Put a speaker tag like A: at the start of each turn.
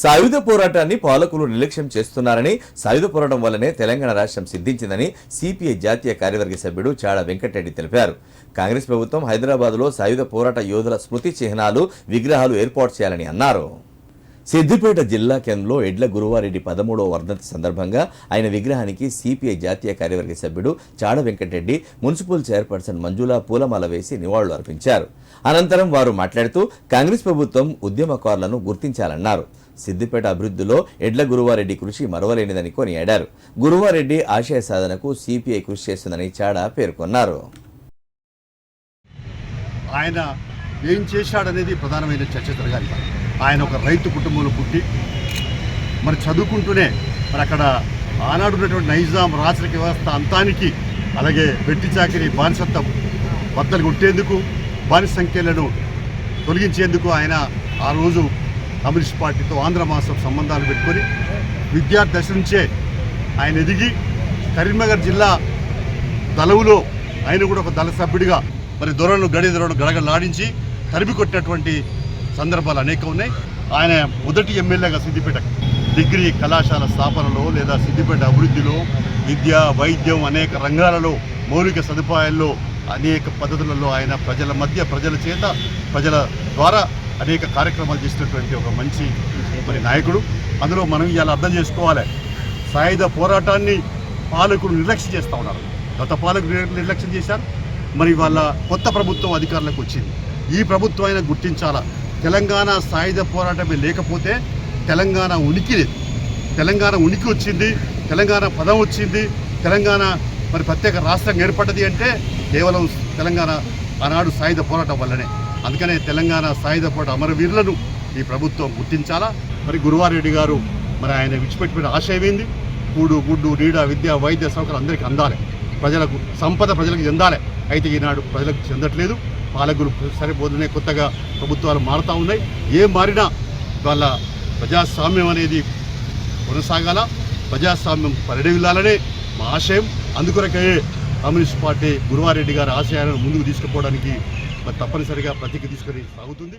A: సాయుధ పోరాటాన్ని పాలకులు నిర్లక్ష్యం చేస్తున్నారని సాయుధ పోరాటం వల్లనే తెలంగాణ రాష్ట్రం సిద్ధించిందని సిపిఐ జాతీయ కార్యవర్గ సభ్యుడు చాడ వెంకటరెడ్డి తెలిపారు. కాంగ్రెస్ ప్రభుత్వం హైదరాబాద్లో సాయుధ పోరాట యోధుల స్మృతి చిహ్నాలు విగ్రహాలు ఏర్పాటు చేయాలని అన్నారు. సిద్దిపేట జిల్లా కేంద్రంలో ఎడ్ల గురువారెడ్డి పదమూడవ వర్ధంతి సందర్భంగా ఆయన విగ్రహానికి సిపిఐ జాతీయ కార్యవర్గ సభ్యుడు చాడ వెంకటరెడ్డి మున్సిపల్ చైర్పర్సన్ మంజుల పూలమాల వేసి నివాళులు అర్పించారు. అనంతరం వారు మాట్లాడుతూ కాంగ్రెస్ ప్రభుత్వం ఉద్యమకారులను గుర్తించాలన్నారు. సిద్దిపేట అభివృద్ధిలో ఎడ్ల గురువారెడ్డి కృషి మరవలేనిదని కొనియాడారు. గురువారెడ్డి ఆశయ సాధనకు సిపిఐ కృషి చేస్తుందని చాడ పేర్కొన్నారు.
B: ఆయన ఏం చేశాడనేది ప్రధానమైన చర్చ జరగాలి. ఆయన ఒక రైతు కుటుంబంలో పుట్టి మరి చదువుకుంటూనే మరి అక్కడ ఆనాడు ఉన్నటువంటి నైజాం రాచరిక వ్యవస్థ అంతానికి అలాగే వెట్టి చాకిరి బానిసత్వం బద్దలు కొట్టేందుకు బానిస సంఖ్యలను తొలగించేందుకు ఆయన ఆ రోజు కమ్యూనిస్ట్ పార్టీతో ఆంధ్ర మాసం సంబంధాలు పెట్టుకొని విద్యార్థి దశ నుంచే ఆయన ఎదిగి కరీంనగర్ జిల్లా దళవులో ఆయన కూడా ఒక దళ సభ్యుడిగా మరి దొరను గడి దొరను గడగలాడించి తరిమి కొట్టినటువంటి సందర్భాలు అనేక ఉన్నాయి. ఆయన మొదటి ఎమ్మెల్యేగా సిద్దిపేట డిగ్రీ కళాశాల స్థాపనలో లేదా సిద్దిపేట అభివృద్ధిలో విద్య వైద్యం అనేక రంగాలలో మౌలిక సదుపాయాల్లో అనేక పద్ధతులలో ఆయన ప్రజల మధ్య ప్రజల చేత ప్రజల ద్వారా అనేక కార్యక్రమాలు చేసినటువంటి ఒక మంచి మరి నాయకుడు. అందులో మనం ఇలా అర్థం చేసుకోవాలి. సాయుధ పోరాటాన్ని పాలకులు నిర్లక్ష్యం చేస్తూ ఉన్నారు. గత పాలకులు నిర్లక్ష్యం చేశారు. మరి వాళ్ళ కొత్త ప్రభుత్వం అధికారంలోకి వచ్చింది. ఈ ప్రభుత్వం అయినా గుర్తించాలా? తెలంగాణ సాయుధ పోరాటమే లేకపోతే తెలంగాణ ఉనికి లేదు తెలంగాణ ఉనికి వచ్చింది తెలంగాణ పదం వచ్చింది తెలంగాణ మరి ప్రత్యేక రాష్ట్రం ఏర్పడ్డది అంటే కేవలం తెలంగాణ ఆనాడు సాయుధ పోరాటం వల్లనే. అందుకనే తెలంగాణ సాయుధ పోరాట అమరవీరులను ఈ ప్రభుత్వం గుర్తించాలా? మరి గురువారెడ్డి గారు మరి ఆయన విడిచిపెట్టిన ఆశయం ఏంది? కూడు గుడ్డు నీడ విద్య వైద్య సౌకర్యం అందరికీ అందాలి. ప్రజలకు సంపద ప్రజలకు చెందాలి. అయితే ఈనాడు ప్రజలకు చెందట్లేదు. పాలకులు సరిపోతున్నాయి కొత్తగా ప్రభుత్వాలు మారుతూ ఉన్నాయి. ఏం మారినా వాళ్ళ ప్రజాస్వామ్యం అనేది కొనసాగాల. ప్రజాస్వామ్యం పరిడవిల్లాలనే మా ఆశయం. అందుకొరకే కమ్యూనిస్ట్ పార్టీ గురువారెడ్డి గారి ఆశయాలను ముందుకు తీసుకుపోవడానికి తప్పనిసరిగా ప్రతికి తీసుకొని సాగుతుంది.